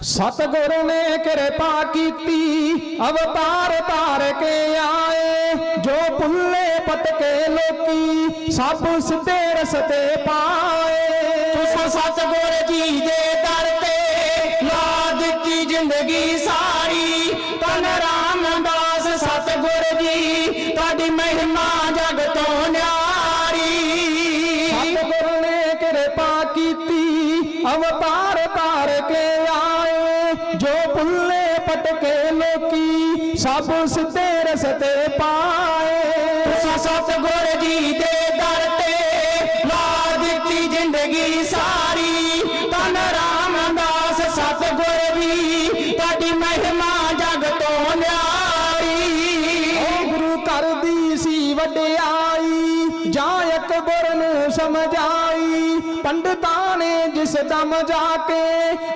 ਸਤਿਗੁਰ ਨੇ ਕਿਰਪਾ ਕੀਤੀ ਅਵਤਾਰ ਧਾਰ ਕੇ ਆਏ ਜੋ ਭੁੱਲੇ ਪਟਕੇ ਲੋਕੀ ਸਭ ਸਿੱਧੇ ਰਸਤੇ ਪਾਏ। ਤੁਸਾਂ ਸਤਿਗੁਰ ਜੀ ਦੇ ਦਰ ਤੇ ਲਾ ਦਿੱਤੀ ਜ਼ਿੰਦਗੀ ਸਾਰੀ। ਤਨ ਰਾਮਦਾਸ ਸਤਿਗੁਰ ਜੀ ਤੁਹਾਡੀ ਮਹਿਮਾ ਜਗ ਤੋਂ ਨਿਆਰੀ। ਸਤਿਗੁਰ ਨੇ ਕਿਰਪਾ ਕੀਤੀ ਅਵਤਾਰ ਭੁੱਲੇ ਲੋਕੀ ਸਭ ਸਿੱਧੇ ਰਸਤੇ ਪਾਏ। ਤੁਸਾਂ ਸਤਿਗੁਰ ਜੀ ਦੇ ਪੰਡਤਾਂ ਨੇ ਜਿਸ ਦਮ ਜਾ ਕੇ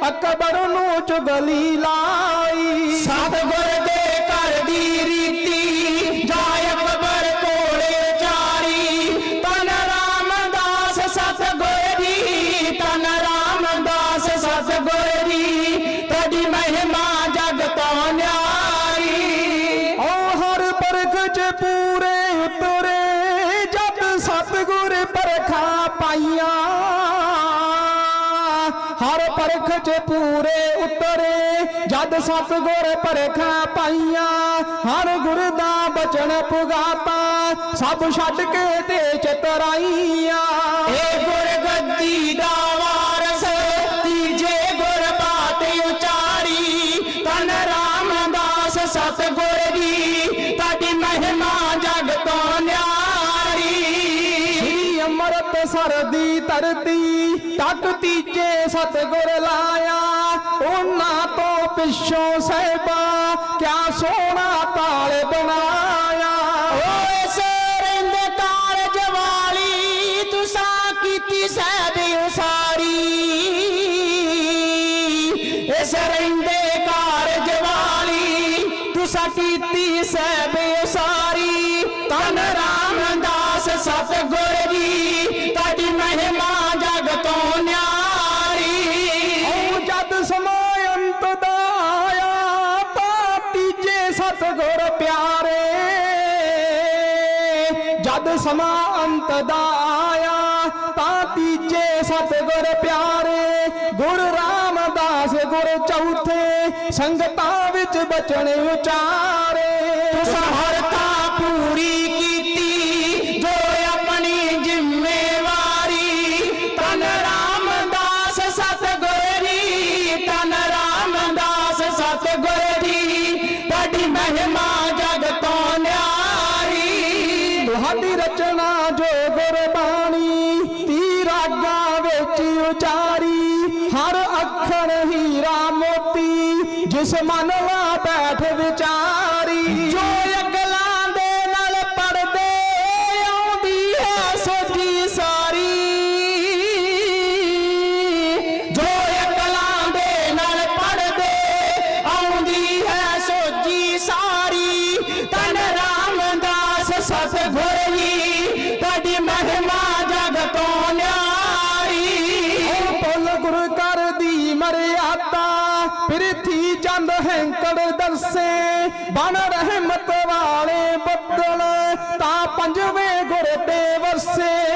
ਅਕਬਰ ਨੂੰ ਚੁਗਲੀ ਲਾਈ। ਸਤਿਗੁਰ ਦੇ ਘਰ ਦੀ ਰੀਤੀ ਜਾ ਅਕਬਰ ਕੋਲੇ ਚਾਰੀ। ਤਨ ਰਾਮਦਾਸ ਸਤਿਗੁਰ ਜੀ ਤਨ ਰਾਮਦਾਸ ਸਤਿਗੁਰ ਜੀ ਤੁਹਾਡੀ ਮਹਿਮਾ ਜਗ ਤੋਂ ਨਿਆਰੀ। ਓ ਹਰ ਪਰਖ ਚ ਪੂਰੇ ਉਤਰੇ ਹਰ ਪਰਖ ਚ ਪੂਰੇ ਉਤਰੇ, ਜਦ ਸਤਿਗੁਰ ਪਰਖਾ ਪਾਈਆਂ, ਹਰ ਗੁਰ ਦਾ ਬਚਨ ਪੁਗਾਤਾ, ਸਭ ਛੱਡ ਕੇ ਤੇ ਚਤਰਾਈਆਂ ਏ ਗੁਰ ਗੱਦੀ ਦਾ ਵਾਰਸ, ਤੀਜੇ ਗੁਰ ਬਾਤ ਉਚਾਰੀ ਤਨ ਰਾਮਦਾਸ ਸਤਿਗੁਰ ਜੀ ਅੰਮ੍ਰਿਤਸਰ ਦੀ ਧਰਤੀ, ਤੱਕ ਤੀਜੇ ਸਤਿਗੁਰ ਲਾਇਆ। ਉਹਨਾਂ ਤੋਂ ਪਿੱਛੋਂ ਸਹਿਬਾ, ਕਿਆ ਸੋਹਣਾ ਤਾਲ ਬਣਾਇਆ। ਓਏ ਸਰਿੰਦ ਕਾਰਜ ਵਾਲੀ ਤੁਸਾਂ ਕੀਤੀ ਸਹਿਬ ਉਸਾਰੀ। ਇਸ ਰਹਿੰਦੇ ਕਾਰਜ ਵਾਲੀ ਤੁਸਾਂ ਕੀਤੀ ਸਹਿਬ ਉਸਾਰੀ। ਸਤਿਗੁਰ ਜੀ, ਤੁਹਾਡੀ ਮਹਿਮਾ ਜਗ ਤੋਂ ਨਿਆਰੀ। ਓ ਜਦ ਸਮਾਂ ਅੰਤ ਦਾ ਆਇਆ ਤਾਂ ਤੀਜੇ ਸਤਿਗੁਰ ਪਿਆਰੇ। ਜਦ ਸਮਾਂ ਅੰਤ ਦਾ ਆਇਆ ਤਾਂ ਤੀਜੇ ਸਤਿਗੁਰ ਪਿਆਰੇ। ਗੁਰ ਰਾਮਦਾਸ ਗੁਰ ਚੌਥੇ, ਸੰਗਤਾਂ ਵਿੱਚ ਬਚਣ ਉਚਾਰੇ। ਤੁਹਾਡੀ ਜੋ ਗੁਰਬਾਣੀ ਤੀ ਰਾਗਾਂ ਵਿੱਚ ਉਚਾਰੀ, ਹਰ ਅੱਖਰ ਹੀਰਾ ਮੋਤੀ, ਜਿਸ ਮਨ ਲਾ ਬੈਠ ਵਿਚਾਰ ਪ੍ਰਿਥੀ ਚੰਦ ਹੈਂਕੜ ਦਰਸੇ ਬਨ ਰਹਿਮਤ ਵਾਲੇ ਬੱਦਲ ਤਾਂ ਪੰਜਵੇਂ ਗੁਰ ਤੇ ਵਰਸੇ। ਸ਼ਰਦਾ